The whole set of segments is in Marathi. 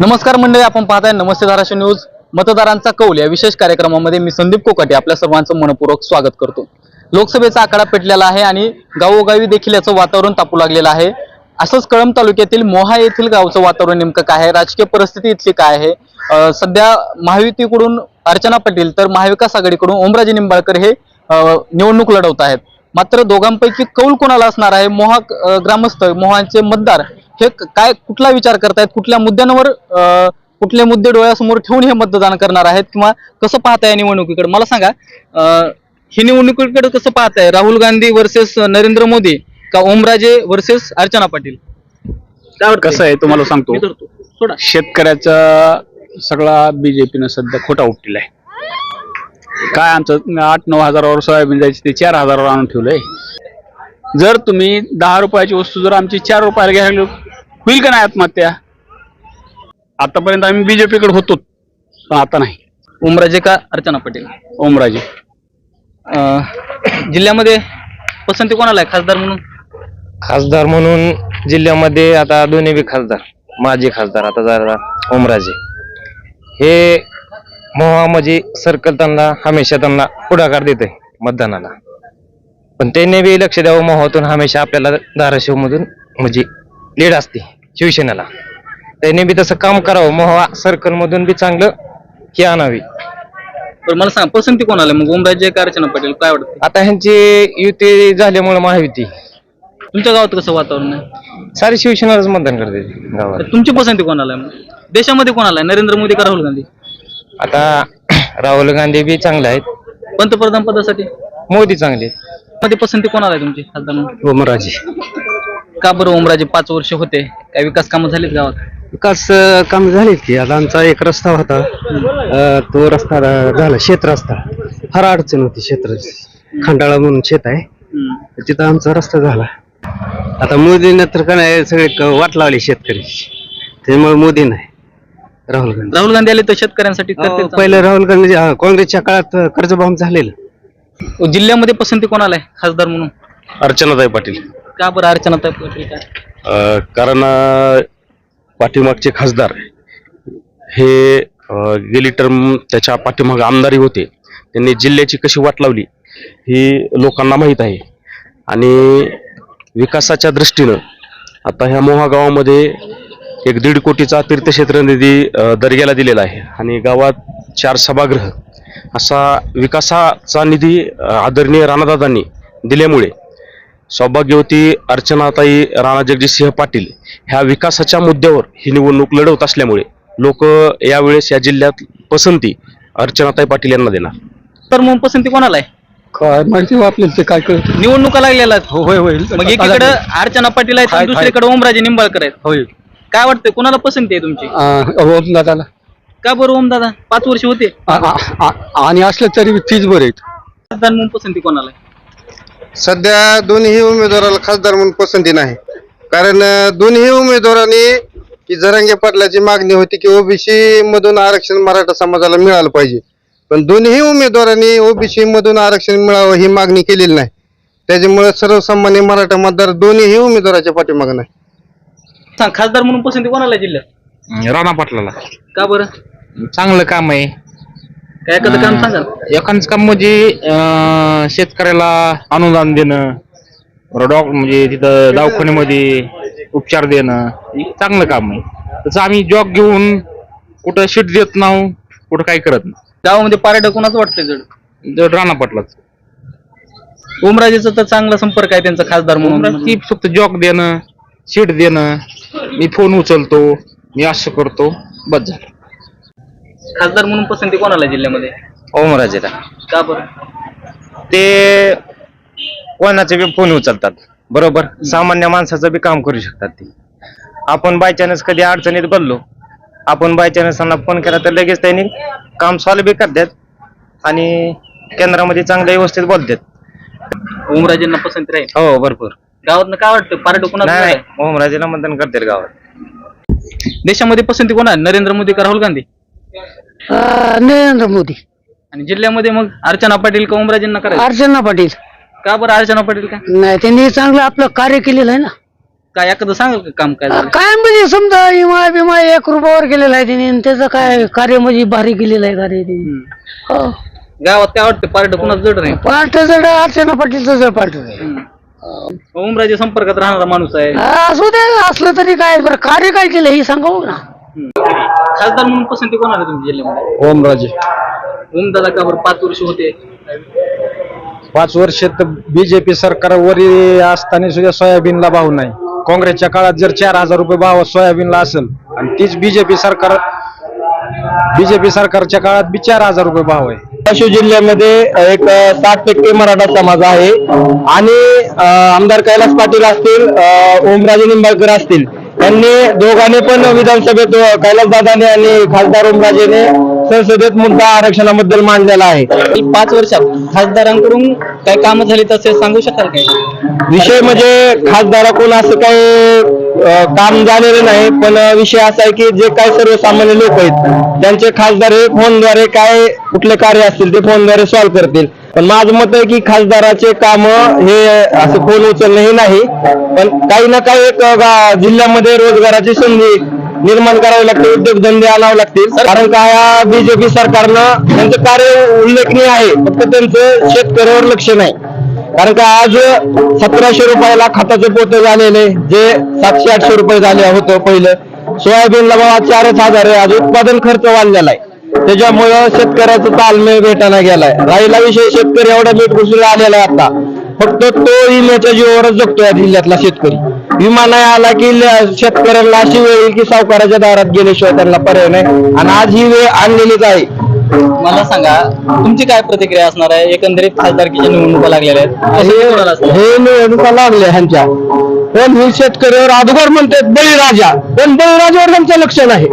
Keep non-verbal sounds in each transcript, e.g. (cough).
नमस्कार मंडळी आपण पाहताय नमस्ते धाराशिव न्यूज. मतदारांचा कौल या विशेष कार्यक्रमामध्ये मी संदीप कोकाटे आपल्या सर्वांचं मनपूर्वक स्वागत करतो. लोकसभेचा आकडा पेटलेला आहे आणि गावोगावी देखील याचं वातावरण तापू लागलेलं आहे. असंच कळंब तालुक्यातील मोहा येथील गावचं वातावरण नेमकं काय आहे? राजकीय परिस्थिती इथली काय आहे? सध्या महायुतीकडून अर्चना पाटील तर महाविकास आघाडीकडून ओमराजे निंबाळकर हे निवडणूक लढवत आहेत. मात्र दोघांपैकी कौल कोणाला असणार आहे? मोहा ग्रामस्थ मोहांचे मतदार हे काय कुठला विचार करतायत? कुठल्या मुद्द्यांवर कुठले मुद्दे डोळ्यासमोर ठेवून हे मतदान करणार आहेत किंवा कसं पाहताय निवडणुकीकडे? मला सांगा ही निवडणुकीकडे कसं पाहताय? राहुल गांधी वर्सेस नरेंद्र मोदी का ओमराजे वर्सेस अर्चना पाटील? काय वाटतंय? कसं आहे? तुम्हाला सांगतो. शेतकऱ्याचा सगळा बीजेपीनं सध्या खोटा उपटीला आहे. काय आमचं आठ नऊ हजारावर सोयाबीन जायची ते चार हजारावर आणून ठेवलंय. जर तुम्ही दहा रुपयाची वस्तू जर आमची चार रुपयाला घ्यायला होईल का नाही आत्महत्या? आतापर्यंत आम्ही बीजेपीकडे होतो पण आता नाही. ओमराजे का अर्चना पटेल? ओमराजे अं, जिल्ह्यामध्ये पसंती कोणाला आहे खासदार म्हणून? खासदार म्हणून जिल्ह्यामध्ये आता दोन्ही बी खासदार माजी खासदार आता जरा ओमराजे हे मोहा म्हणजे सर्कल त्यांना हमेशा त्यांना पुढाकार देते मतदानाला. पण त्यांनी बी लक्ष द्यावं मोहातून हमेशा आपल्याला धाराशिव मधून म्हणजे लीड असते शिवसेनेला. त्यांनी बी तसं काम करावं मोहा सर्कल मधून बी चांगलं हे आणावी. पण मला सांग पसंती कोणाला? मग ओमराजे का अर्चना पटेल? काय वाटतं? आता ह्यांची युती झाल्यामुळे महायुती. तुमच्या गावात कसं वातावरण आहे? सारी शिवसेनाच मतदान करते गावात. तर तुमची पसंती कोणाला आहे मग? देशामध्ये कोणाला आहे? नरेंद्र मोदी का राहुल गांधी? आता (clears throat) राहुल गांधी बी चांगले आहेत. पंतप्रधान पदासाठी? मोदी चांगले आहेत. मध्ये पसंती कोणाला आहे तुमची खासदार म्हणून? ओमराजे का बरं ओमराजे पाच वर्ष होते? काय विकास कामं झालीत गावात? विकास अं, काम झालेत की. आता आमचा एक रस्ता होता. अं, तो रस्ता झाला शेत रस्ता. फार अडचण होती क्षेत्र खंडाळा म्हणून शेत आहे. हम्म. तिथं आमचा रस्ता झाला. आता मोदीनं तर का नाही सगळे क- वाट लावली शेतकरी त्यामुळे मोदी नाही. राहुल गांधी. राहुल गांधी आले तर शेतकऱ्यांसाठी करतील अं, चांगलं. पहिलं राहुल गांधी अं, काँग्रेसच्या काळात कर्जबाम झालेलं. जिल्ह्यामध्ये पसंती कोणाला आहे खासदार म्हणून? अर्चनाताई पाटील. का बरं अर्चना पाटील काय अ, कारण अ, पाठीमागचे खासदार हे अ, गेली टर्म त्याच्या पाठीमाग आमदारी होते. त्यांनी जिल्ह्याची कशी वाट लावली ही लोकांना माहीत आहे. आणि विकासाच्या दृष्टीनं आता ह्या मोहा गावामध्ये एक दीड कोटीचा तीर्थक्षेत्र निधी अ, दर्ग्याला दिलेला आहे. आणि गावात चार सभागृह असा विकासाचा निधी आदरणीय राणादादांनी दिल्यामुळे सौभाग्यवती अर्चनाताई राणा जगजितसिंह पाटील ह्या विकासाच्या मुद्द्यावर ही निवडणूक लढवत असल्यामुळे लोक यावेळेस या जिल्ह्यात पसंती अर्चनाताई पाटील यांना देणार. तर मग पसंती कोणाला आहे? काय माहिती आपल्याला ते काय कळत निवडणुका लागलेल्या आहेत. होय होय. मग एकीकडे अर्चना पाटील आहेत आणि. दुसरीकडे ओमराजे निंबाळकर आहेत. होय. काय वाटतंय? कोणाला पसंती आहे तुमची? दादाला. का बरं ओम दादा? पाच वर्ष होते. आणि असलं तरी तीच बरे खासदार म्हणून पसंती कोणाला आहे? सध्या दोन्ही उमेदवाराला खासदार म्हणून पसंती नाही. कारण अं, दोन्ही उमेदवारांनी की जरांगे पाटलाची मागणी होती की ओबीसी मधून आरक्षण मराठा समाजाला मिळालं पाहिजे. पण दोन्ही उमेदवारांनी ओबीसी मधून आरक्षण मिळावं ही मागणी केलेली नाही. त्याच्यामुळे सर्वसामान्य मराठा मतदार दोन्ही उमेदवाराच्या पाठीमागे नाही. सांग खासदार म्हणून पसंती कोणाला आहे जिल्ह्यात? राणा पाटलाला. का बरं? चांगलं काम आहे. काय एखादं काम सांगाल? एखादं काम म्हणजे अं, शेतकऱ्याला अनुदान देणं डॉक म्हणजे तिथं दवाखान्यामध्ये उपचार देणं हे चांगलं काम आहे. तसं आम्ही जॉब घेऊन कुठं शीट देत नाही कुठं काही करत नाही गावामध्ये पारायडा कोणाचं वाटतंय जड जर राणा पाटलाच. ओमराजेचा तर चांगला संपर्क आहे त्यांचा खासदार म्हणून. ती फक्त जॉब देणं शीट देणं मी फोन उचलतो मी असं करतो बस झालं. खासदार म्हणून पसंती कोणाला आहे जिल्ह्यामध्ये? ओमराजेला. का बरं? ते कोणाचे बी फोन उचलतात बरोबर? सामान्य माणसाचं बी काम करू शकतात ते. आपण बाय चान्स कधी अडचणीत बोललो आपण बाय चान्स त्यांना फोन केला तर लगेच त्यांनी काम सॉल्व बी करतात आणि केंद्रामध्ये चांगल्या व्यवस्थित बोलतात. ओमराजेंना पसंती राहील? हो भरपूर. गावात काय वाटतं? पारायडा कोणाला नाही आहे? नाही ओमराजेला मतदान करतात गावात. देशामध्ये पसंती कोणा आहे? नरेंद्र मोदी का राहुल गांधी? नरेंद्र मोदी. आणि जिल्ह्यामध्ये मग अर्चना पाटील का ओमराजेंना करायचं? अर्चना पाटील. का बरं अर्चना पाटील का? नाही त्यांनी चांगलं आपलं कार्य केलेलं आहे ना. काय एखादं सांगाल का काम काय झालं? काय म्हणजे समजा विमा बिमा एक रुपयावर गेलेला आहे त्याने आणि त्याचं काय कार्य म्हणजे भारी केलेलं आहे कार्य ते हो. गावात काय वाटतं पार्ट कुणाच जड नाही पार्ट जड अर्चना पाटीलचं जड पार्ट आहे. ओमराजे संपर्कात राहणारा माणूस आहे. असू दे असलं तरी काय बरं कार्य काय केलं हे सांगावं ना. खासदार म्हणून पसंती कोणाला तुमच्या जिल्ह्यामध्ये? ओमराजे. ओमदादा का बरं? पाच वर्ष होते. पाच वर्ष तर बीजेपी सरकारवर असताना सुद्धा सोयाबीनला भाव नाही. काँग्रेसच्या काळात जर चार हजार रुपये भाव सोयाबीनला असेल आणि तीच बीजेपी सरकार बीजेपी सरकारच्या काळात बी चार हजार रुपये भाव आहे. धाराशिव जिल्ह्यामध्ये एक साठ टक्के मराठा समाज आहे. आणि अ, आमदार कैलास पाटील असतील अ, ओमराजे निंबाळकर असतील. त्यांनी दोघांनी पण विधानसभेत अ, कैलास दादाने आणि खासदार ओमराजेने संसदेत मुद्दा आरक्षणाबद्दल मांडलेला आहे. पाच वर्षात खासदारांकडून काय कामं झाली तसे सांगू शकाल काय विषय म्हणजे खासदाराकडून असं काही काम झालेलं नाही पण विषय असा आहे की जे काही सर्वसामान्य लोक आहेत त्यांचे खासदार हे फोनद्वारे काय कुठले कार्य असतील ते फोनद्वारे सॉल्व्ह करतील. पण माझं मत आहे की खासदाराचे काम हे असं फोन उचलणं हे नाही पण काही ना काही एक जिल्ह्यामध्ये रोजगाराची संधी निर्माण करावे लागते उद्योगधंदे आणावे लागतील. कारण का या बीजेपी सरकारनं त्यांचं कार्य उल्लेखनीय आहे फक्त त्यांचं शेतकऱ्यावर लक्ष नाही. कारण का आज सतराशे रुपयाला खताचं पोत झालेले जे सातशे आठशे रुपये झाले होतं पहिलं. सोयाबीनला बाबा चारच हजार आहे आज उत्पादन खर्च वाढलेला आहे. त्याच्यामुळं शेतकऱ्याचा तालमेळ भेटायला गेलाय. राहिला विषय शेतकरी एवढा मीठ घुसून आलेला आहे आता. फक्त तो विम्याच्या जीवावरच जगतो जिल्ह्यातला शेतकरी. विमा नाही आला की शेतकऱ्याला शेतकऱ्यांना अशी वेळ की सावकाराच्या दारात गेल्याशिवाय त्यांना पर्याय नाही. आणि आज ही वेळ आणलेलीच आहे. मला सांगा तुमची काय प्रतिक्रिया असणार आहे? एकंदरीत खासदारकीच्या निवडणुका लागलेल्या आहेत. हे? हे निवडणुका लागल्या ह्यांच्या. पण हे शेतकऱ्यावर अगोदर म्हणतात बळीराजा. पण बळीराजावर त्यांचं लक्ष नाही.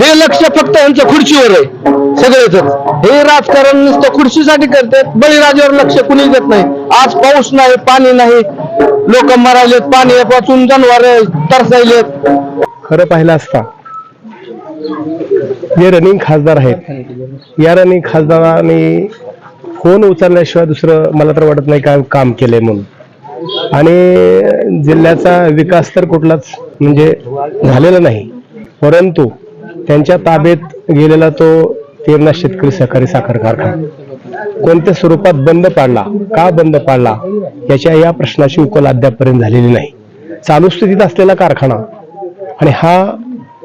हे लक्ष फक्त यांच्या खुर्चीवर आहे सगळेच हे राजकारण नुसतं खुर्चीसाठी करतात. बळीराजावर लक्ष कुणी देत नाही. आज पाऊस नाही पाणी नाही. लोक मरायलेत पाणी वाचून जनावर तरसायलेत. खरं पाहिलं असता जे रनिंग खासदार आहेत. या रनिंग खासदारांनी फोन उचलल्याशिवाय दुसरं मला तर वाटत नाही काय काम केलंय म्हणून. आणि जिल्ह्याचा विकास तर कुठलाच म्हणजे झालेला नाही. परंतु त्यांच्या ताब्यात गेलेला तो तेरणा शेतकरी सहकारी साखर कारखाना. कोणत्या स्वरूपात बंद पाडला का बंद पाडला याच्या या प्रश्नाची उकल अद्यापपर्यंत झालेली नाही. चालू स्थितीत असलेला कारखाना आणि हा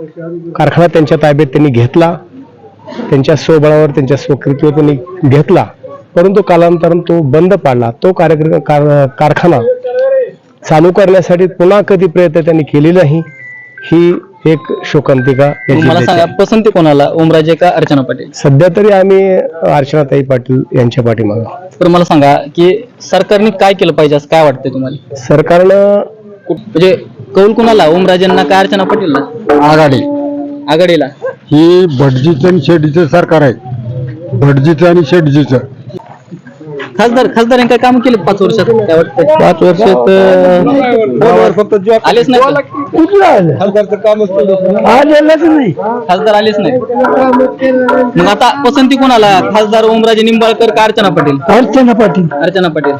कारखाना त्यांच्या ताब्यात त्यांनी घेतला. त्यांच्या स्वबळावर त्यांच्या स्वकृतीवर त्यांनी घेतला. परंतु कालांतरानं तो बंद पाडला. तो कार्यक्रम कार- कारखाना चालू करण्यासाठी पुन्हा कधी प्रयत्न त्यांनी केले नाही ही एक शोकांतिका मला सांगा. पसंती कोणाला? ओमराजे का अर्चना पाटील? सध्या तरी आम्ही अर्चनाताई पाटील यांच्या पाठीमागं तर मला सांगा की सरकारने काय केलं पाहिजे असं काय वाटतंय तुम्हाला? सरकारनं म्हणजे कौल कुणाला? ओमराजेंना का अर्चना पाटीलला? आघाडी. आघाडीला. ही भटजीचं आणि शेडजीचं सरकार आहे. भटजीचं आणि शेडजीचं खासदार खासदारांनी काय काम केले पाच वर्षात? काय वाटतंय? पाच वर्षात आलेच नाही. का? नाही. खासदार आलेच नाही. मग आता पसंती कोणाला? खासदार ओमराजे निंबाळकर का अर्चना पाटील? अर्चना पाटील. अर्चना पाटील.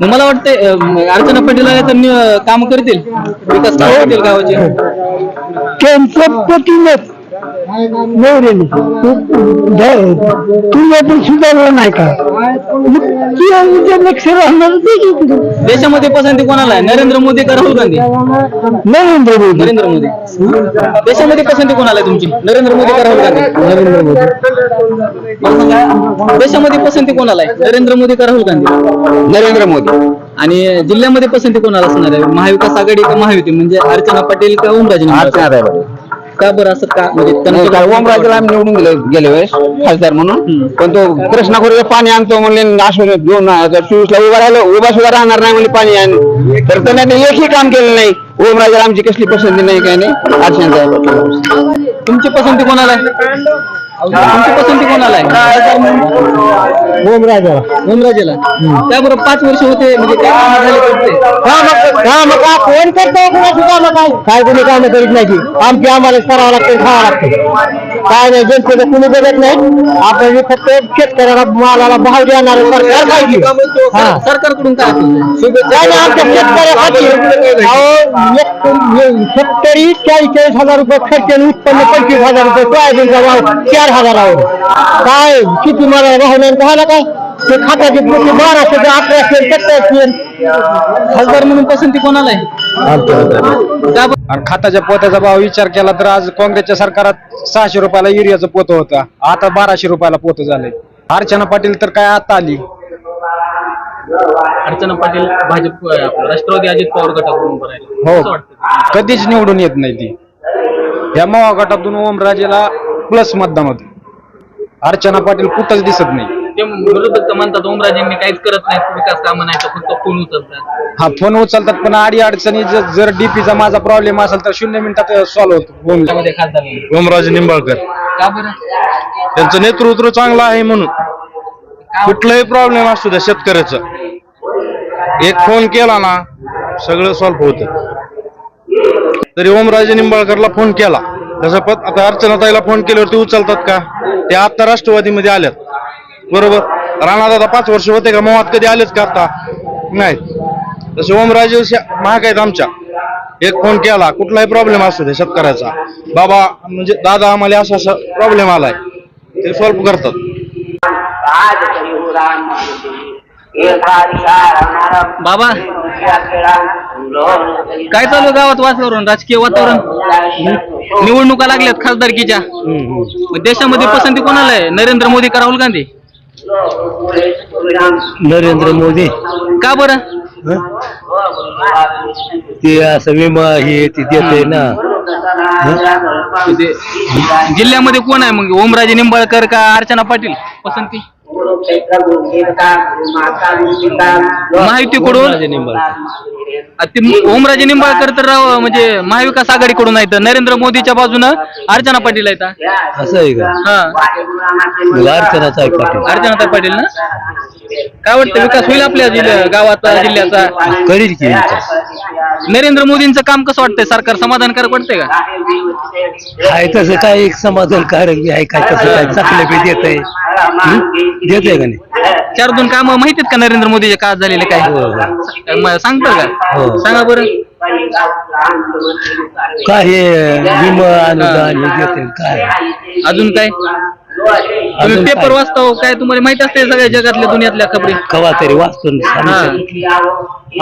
मग मला वाटतंय अं, अर्चना पाटील आल्या तर नि- काम करतील. विकास काम करतील गावाचे. त्यांचं पतीनच. नवरेने तुझ्या पण सुधारला नाही का? मग तुझ्या उद्या लक्ष राहणार देशामध्ये पसंती कोणाला आहे? नरेंद्र मोदी का राहुल गांधी? नरेंद्र मोदी. नरेंद्र मोदी. देशामध्ये पसंती कोणाला आहे तुमची? नरेंद्र मोदी का राहुल गांधी? नरेंद्र मोदी. देशामध्ये पसंती कोणाला आहे? नरेंद्र मोदी का राहुल गांधी? नरेंद्र मोदी. आणि जिल्ह्यामध्ये पसंती कोणाला असणार आहे? महाविकास आघाडी का महायुती? म्हणजे अर्चना पाटील का ओमराजे? निंबाळकर? का बरं असं का म्हणजे त्यांचं ओमराजेला आम्ही निवडून गेलो गेल्या वेळेस खासदार म्हणून. पण तो कृष्णा खोरे पाणी आणतो म्हणले आश्वासन दोन हजार चोवीसला उभा राहिलो उभा सुद्धा राहणार नाही म्हणले पाणी आण. तर त्याने एकही काम केलं नाही. ओमराजेला आमची कसली पसंती नाही काय नाही. अर्चना तुमची पसंती कोणाला आहे? तुमची पसंती कोणाला आहे? खासदार म्हणून ओमराजेला त्याबरोबर पाच वर्ष होते म्हणजे काय कामं झाले करते कोण कुणाची कामं काय? काय कोणी कामं करीत नाही आमची आम्हाला करावं लागतं खावं लागतं. काय नाही जनतेचं कुणी बघत नाही. आपण फक्त शेतकऱ्याला मालाला भाव देणार सरकार सरकारकडून काय नाही आमच्या शेतकऱ्यासाठी. अहो, एक- सत्तरी चाळीस चाळीस हजार रुपये खर्च आणि उत्पन्न पंचवीस हजार रुपये सोयाबीनचा भाव चार हजारावर. काय? किती मला भाव नाही झाला काय? ते खात्याचे पुढे बाराशे अकराशे सतराशे खासदार म्हणून पसंती कोणाला आहे? आणि खाताच्या पोत्याचा भाव विचार केला तर आज काँग्रेसच्या सरकारात सहाशे रुपयाला युरियाचं पोतं होतं. आता बाराशे रुपयाला पोतं झालंय. अर्चना पाटील तर काय आता आली? अर्चना पाटील भाजप आपलं राष्ट्रवादी अजित पवार गटाकडून उभं राहिले. हो. वाटतं कधीच निवडून येत नाही ती. या महा गटातून ओमराजेला प्लस मतदान होत. अर्चना पाटील कुठंच दिसत नाही. ते विरोधक तर म्हणतात ओमराजेंनी काहीच करत नाही विकास कामं नाही तर फक्त फोन उचलतात. हा फोन उचलतात पण अडी अडचणी ज- जर डीपीचा माझा प्रॉब्लेम असेल तर शून्य मिनिटात सॉल्व्ह होतो. फोन त्यामध्ये खासदार नाही. ओमराजे निंबाळकर. का बरं? त्यांचं नेतृत्व चांगलं आहे म्हणून. कुठलाही प्रॉब्लेम असतो त्या शेतकऱ्याचा. एक फोन केला ना सगळं सॉल्व्ह होत. तरी ओमराजे निंबाळकरला फोन केला. तसं पत आता अर्चनाताईला फोन केल्यावर ते उचलतात का? ते आता राष्ट्रवादीमध्ये आल्यात. बरोबर? राणा दादा पाच वर्ष होते का? मोहात कधी आलेच का आता? नाहीत तसे ओमराजे महाग आहेत आमच्या. एक फोन केला कुठलाही प्रॉब्लेम असतो त्या शेतकऱ्याचा. बाबा म्हणजे दादा आम्हाला असा असा प्रॉब्लेम आलाय. ते सॉल्व्ह करतात. बाबा काय चालू गावात वातावरण राजकीय वातावरण? निवडणुका लागल्यात खासदारकीच्या. देशामध्ये पसंती कोणाला आहे? नरेंद्र मोदी का राहुल गांधी? नरेंद्र मोदी. का बरं? ते असं विमा हे ते देते ना. जिल्ह्यामध्ये कोण आहे मग? ओमराजे निंबाळकर का अर्चना पाटील? पसंती? महायुतीकडून ओमराजे निंबाळकर. तर राव म्हणजे महाविकास आघाडीकडून आहेत. नरेंद्र मोदीच्या बाजूनं अर्चना पाटील आहेत. असं आहे का? हा. अर्चनाचा आहे पाटील. अर्चना पाटील ना? काय वाटतं विकास होईल आपल्या जिल्ह्या गावाचा जिल्ह्याचा? करील की. नरेंद्र मोदींचं काम कसं वाटतंय? सरकार समाधानकारक वाटतंय का? आहे तसं काय एक समाधानकारक आहे काय तसं काय चांगलं बी देत आहे देत आहे का नाही? चार दोन काम माहितीत का नरेंद्र मोदीच्या काळात झालेले काय? हो, हो. सांगता का? हो. सांगा बरं. काय हे विमा अनुदान हे देते काय? अजून काय? तुम्ही अजून पेपर काय? वाचता हो, काय तुम्हाला माहीत असते सगळ्या जगातल्या दुनियातल्या खबरी? कवा तरी वाचतो ना. आम्ही.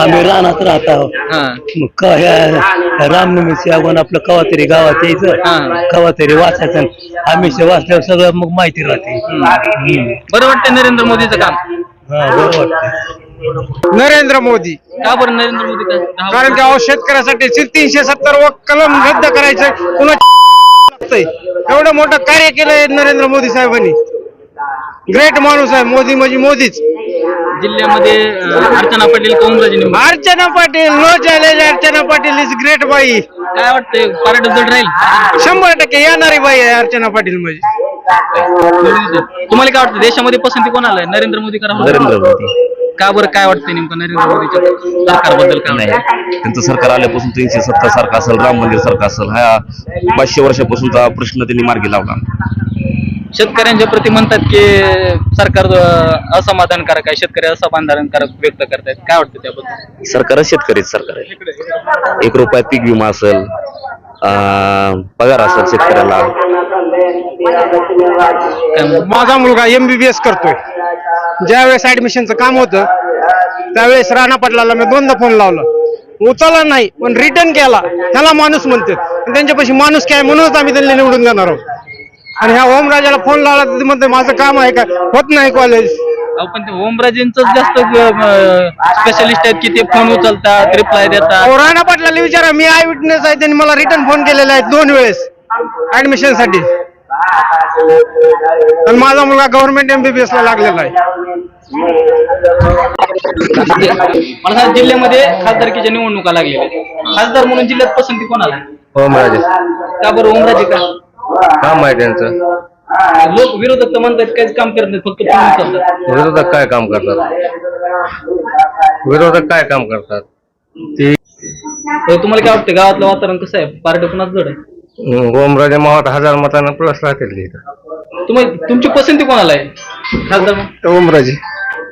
आम्ही रानात राहतो हा. मग क- ह्या रामनवमीची आगोन आपलं कवा तरी गावात हा. यायचं कवा तरी वाचायचं. आम्ही वाचल्यावर सगळं मग माहिती राहते. हम्म. बरं वाटतं नरेंद्र मोदीचं काम. हा बरं वाटतं नरेंद्र मोदी. का बरं नरेंद्र मोदी? का दहा कारण की अहो शेतकऱ्यासाठी तीनशे सत्तर व कलम रद्द करायचं. पुन्हा लागतंय. एवढं मोठं कार्य केलंय नरेंद्र मोदी साहेबांनी. ग्रेट माणूस आहे. मोदी म्हणजे मोदीच. जिल्ह्यामध्ये अं, अर्चना पाटील का Omraje Nimbalkar? Archana Patil no challenge Archana Patil is great बाई. काय वाटतंय? पार्ट जड राहील? शंभर टक्के येणारी बाई आहे अर्चना पाटील म्हणजे. तुम्हाला काय वाटतं? देशामध्ये पसंती कोणाला आहे? नरेंद्र मोदी का राहुल? नरेंद्र? मोदी. का बरं काय वाटतंय नेमकं नरेंद्र मोदीच्या सरकारबद्दल काय नाही? त्यांचं सरकार आल्यापासून तीनशे सत्तर सारखं असेल राम मंदिर सारखं असेल हा पाचशे वर्षापासूनचा प्रश्न त्यांनी मार्गी लावला. शेतकऱ्यांच्या प्रती म्हणतात की सरकार असमाधानकारक आहे शेतकरी असमाधानकारक व्यक्त करतायत. काय वाटतं त्याबद्दल? सरकारच शेतकरीच सरकार आहे. एक रुपयात पीक विमा असेल अं, पगार असेल शेतकऱ्याला माझा मुलगा एमबीबीएस करतोय. ज्यावेळेस ऍडमिशनचं काम होतं त्यावेळेस राणा पाटलाला मी दोनदा फोन लावला. उचलला नाही पण रिटर्न केला. त्याला माणूस म्हणते. त्यांच्यापाशी माणूस काय म्हणूनच आम्ही त्यांना निवडून देणार आहोत. आणि ह्या ओमराजाला फोन लावला तर म्हणते माझं काम आहे का? होत नाही कॉलेज पण ते ओमराजेंच जास्त स्पेशलिस्ट आहेत की ते फोन उचलतात रिप्लाय देतात. राणा पाटलाला विचारा मी आय विटनेस आहे त्यांनी मला रिटर्न फोन केलेला आहे दोन वेळेस. ऍडमिशनसाठी. आणि माझा मुलगा गव्हर्नमेंट एमबीबीएस ला लागलेला आहे. मला सांगा, जिल्ह्यामध्ये खासदारकीच्या निवडणुका लागलेल्या आहेत. खासदार म्हणून जिल्ह्यात पसंती कोणाला? ओमराजे. का बरं ओमराजे का? काम आहे त्यांचं. लोक विरोधक तर म्हणतात काहीच काम करत नाही फक्त फोन उचलतात विरोधक काय काम करतात? विरोधक काय काम करतात? तर तुम्हाला काय वाटतं गावातलं वातावरण कसं आहे? पार्टी कुणाच जड आहे? ओमराजे मावत हजार मतांना प्लस राहतील इथं. तुम्ही तुमची पसंती कोणाला आहे? खासदार? ओमराजे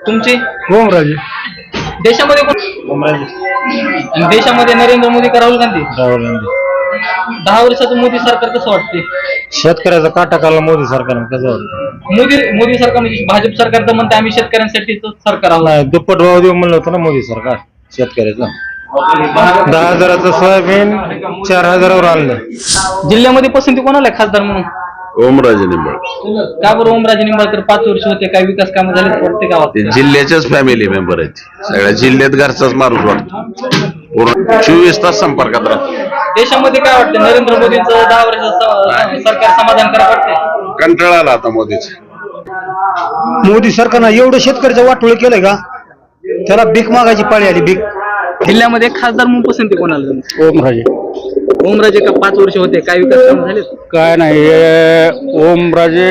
तुमची? ओमराजे देशामध्ये कोण? आणि देशामध्ये नरेंद्र मोदी का राहुल गांधी? राहुल गांधी. दहा वर्षाचं मोदी सरकार कसं वाटते शेतकऱ्याचा काटा काढला मोदी सरकारने कसं वाटतं मोदी मोदी सरकार म्हणजे भाजप सरकार तर म्हणते आम्ही शेतकऱ्यांसाठीच सरकार नाही दुप्पट भाव देऊ म्हणलं होतं ना मोदी सरकार शेतकऱ्याचं. दहा हजाराचं सोयाबीन चार हजारावर आणलं जिल्ह्यामध्ये पसंती कोणाला आहे खासदार म्हणून? ओमराजे निंबळ का बरं ओमराजे निंबाळकर पाच वर्ष होते काय विकास कामं झाले वाटते गावात? ते जिल्ह्याच्याच फॅमिली मेंबर आहेत. सगळ्या जिल्ह्यात घरचाच माणूस वाटतो. पूर्ण चोवीस तास संपर्कात राहतो. देशामध्ये काय वाटतं नरेंद्र मोदींचं दहा वर्ष सरकार समाधानकारक वाटते कंटाळा आला आता मोदीचा. मोदी सरकारनं एवढं शेतकऱ्याचं वाटोळ केलंय का? त्याला भीक मागायची पाळी आली भीक. जिल्ह्यामध्ये खासदार म्हणून पसंती कोणाला तुमची? ओमराजे ओमराजे का पाच वर्ष होते काय विकास कामं झाले काय नाही हे ओमराजे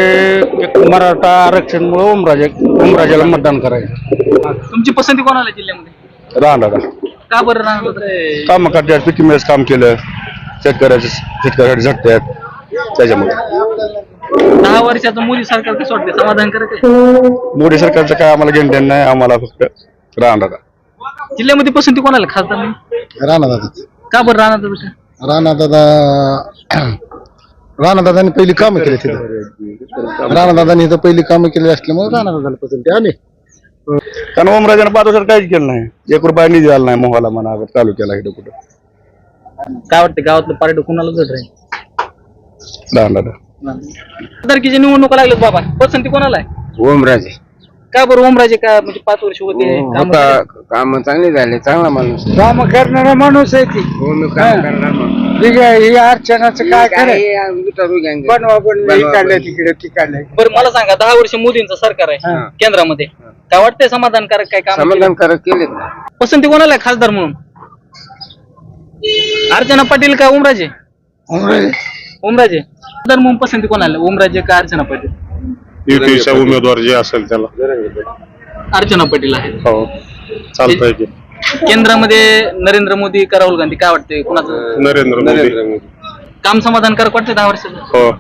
एक मराठा आरक्षणमुळे ओमराजे ओमराजेला मतदान करायचं. तुमची पसंती कोणाला आहे जिल्ह्यामध्ये? राहणार. का बरं राहणार काम करतात पिटी मेस काम केलं. शेतकऱ्याचे शेतकऱ्यासाठी झटतात त्याच्यामुळे. दहा वर्षाचं मोदी सरकार कसं वाटते समाधानकारक आहे? मोदी सरकारचं काय आम्हाला घेणं नाही आम्हाला फक्त राहणार. जिल्ह्यामध्ये पसंती कोणाला खासदार म्हणून राणा दादा का बरं राहणार राणा दादा राणा दादानी पहिली कामं केली तिथं. राणा दादानी इथं पहिली कामं केली असल्यामुळे राणा दादाला पसंती आली. कारण ओमराजानं पाच वर्षात काहीच केलं नाही. एक रुपया निधी आला नाही मोहाला म्हणा तालुक्याला इकडं कुठं. काय वाटतं गावातलं पार्टी कुणाला जड राहील? राहणार खासदारकीच्या निवडणुका लागल्यात बाबा. पसंती कोणाला आहे? ओमराजे. का बरं ओमराजे का म्हणजे पाच वर्ष होते कामं झाले. काम चांगले झाले चांगला माणूस काम करणारा माणूस आहे ती. ही अर्चनाचं काय कराय बनवा बनवा इकडलं तिकडे तिकडलं बरं मला सांगा दहा वर्ष मोदींचं सरकार आहे केंद्रामध्ये. काय वाटतंय समाधानकारक काय काम समाधानकारक केले पसंती कोणाला आहे खासदार म्हणून? अर्चना पाटील का ओमराजे ओमराजे खासदार म्हणून पसंती कोणाला आहे? ओमराजे का अर्चना पाटील? युतीचा उमेदवार जे असेल त्याला. अर्चना पाटील आहे हो चालतंय की. केंद्रामध्ये नरेंद्र मोदी का राहुल गांधी? काय वाटतंय कुणाचं? नरेंद्र मोदी. काम समाधानकारक वाटतंय दहा वर्षाचं? हो.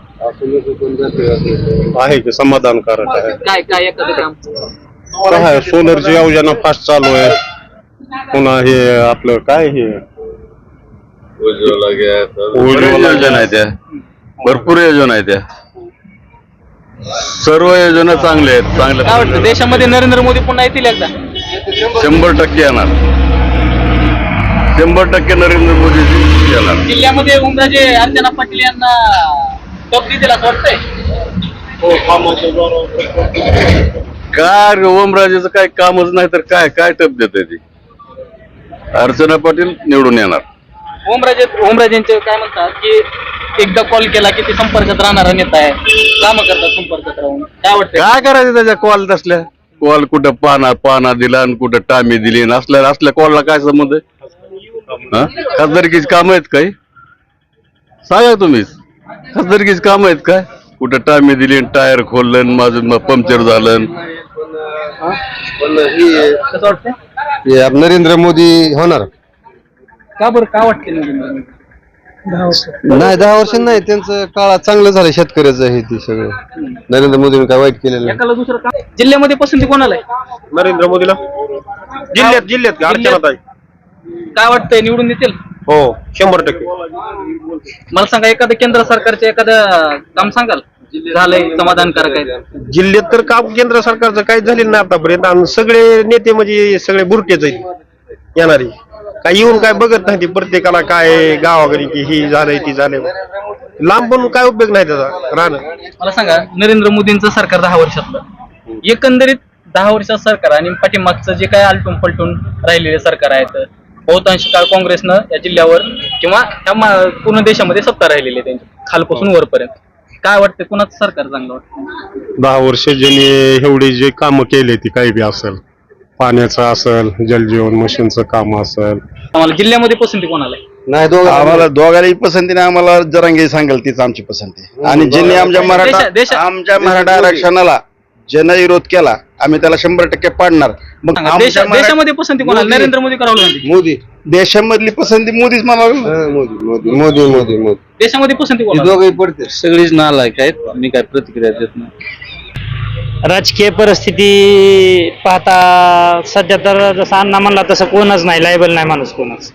आहे की समाधानकारक आहे. काय काय एखादं काम? काय सोलरची योजना फास्ट चालू आहे. पुन्हा हे आपलं काय हे? उज्ज्वला योजना आहे त्या भरपूर योजना आहे त्या. सर्व योजना चांगल्या आहेत काय चांगल्या वाटतं देशामध्ये नरेंद्र मोदी पुन्हा येतील एकदा? शंभर टक्के येणार. शंभर टक्के नरेंद्र मोदी येणार. जिल्ह्यामध्ये उमराजे अर्चना पाटील यांना टप देतील असं वाटतंय? काय रे, ओमराजेचं काय कामच नाही तर काय काय टप देत ती? अर्चना पाटील निवडून येणार. ओमराजे ओमराजेंचे काय म्हणतात की एकदा कॉल केला की ते संपर्कात राहणारा नेता आहे. काम करतात संपर्कात राहून. काय वाटतं काय करायचं त्याच्या कॉल तसल्या? कॉल कुठं पाना पाना दिला आणि कुठं टामी दिली आणि असल्या असल्या कॉलला काय संबंध आहे? हा? खासदारकीची काम आहेत काय सांगा तुम्हीच खासदारकीची काम आहेत काय? कुठं टामी दिली आणि टायर खोललं आणि माझं मग पंक्चर झालं आणि कसं वाटतं हे नरेंद्र मोदी होणार. का बरं? काय वाटतं नरेंद्र मोदी? नाही दहा वर्ष नाही. त्यांचं काळात चांगलं झालं शेतकऱ्याचं हे ते सगळं. नरेंद्र मोदीने काय वाईट केलेलं नाही. एकाला दुसरं जिल्ह्यामध्ये पसंती कोणाला आहे? नरेंद्र मोदीला? जिल्ह्यात जिल्ह्यात अर्चनाताई. काय वाटतंय निवडून देतील? हो शंभर टक्के. मला सांगा एखादं केंद्र सरकारचे एखादं काम सांगाल? झालंय समाधानकारक आहे. जिल्ह्यात तर काम केंद्र सरकारचं काही झालेलं नाही आतापर्यंत. आणि सगळे नेते म्हणजे सगळे बुरटेच आहेत. येणारे. काय येऊन काय बघत नाही ते प्रत्येकाला काय गावाकडे की ही झालंय ती झालंय. लांबून काय उपयोग नाही त्याचा राहणं. मला सांगा नरेंद्र मोदींचं सरकार दहा वर्षातलं. एकंदरीत दहा वर्षात सरकार आणि पाठीमागचं जे काय आलटून पलटून राहिलेले सरकार आहेत बहुतांश काळ काँग्रेसनं या जिल्ह्यावर किंवा मा- पूर्ण देशामध्ये सत्ता राहिलेली आहे त्यांची खालपासून वरपर्यंत. काय वाटतं कुणाचं सरकार चांगलं वाटतं दहा वर्ष ज्यांनी एवढी जे कामं केले ती काही बी असेल पाण्याचं असेल जलजीवन मिशनचं काम असेल. आम्हाला जिल्ह्यामध्ये पसंती कोणाला आहे? नाही दोघं आम्हाला दोघांनाही पसंती नाही आम्हाला जरांगे सांगेल तीच आमची पसंती. आणि ज्यांनी आमच्या मराठा देशा- आमच्या मराठा आरक्षणाला ज्यानं विरोध केला आम्ही त्याला शंभर टक्के पाडणार. मग सांगा, आमच्या देशा- मरा- देशामध्ये पसंती कोणाला? मोदी. नरेंद्र मोदी का राहुल गांधी. मोदी. देशामधली पसंती मोदीच म्हणावी. हा, मोदी मोदी. मोदी मोदी मोदी. देशामध्ये पसंती कोणाला? दोघंही पडते सगळीच नालायक आहेत मी काय प्रतिक्रिया देत नाही. राजकीय परिस्थिती पाहता सध्या तर जसं अण्णा म्हणला तसं कोणच नाही लायबल नाही माणूस कोणच.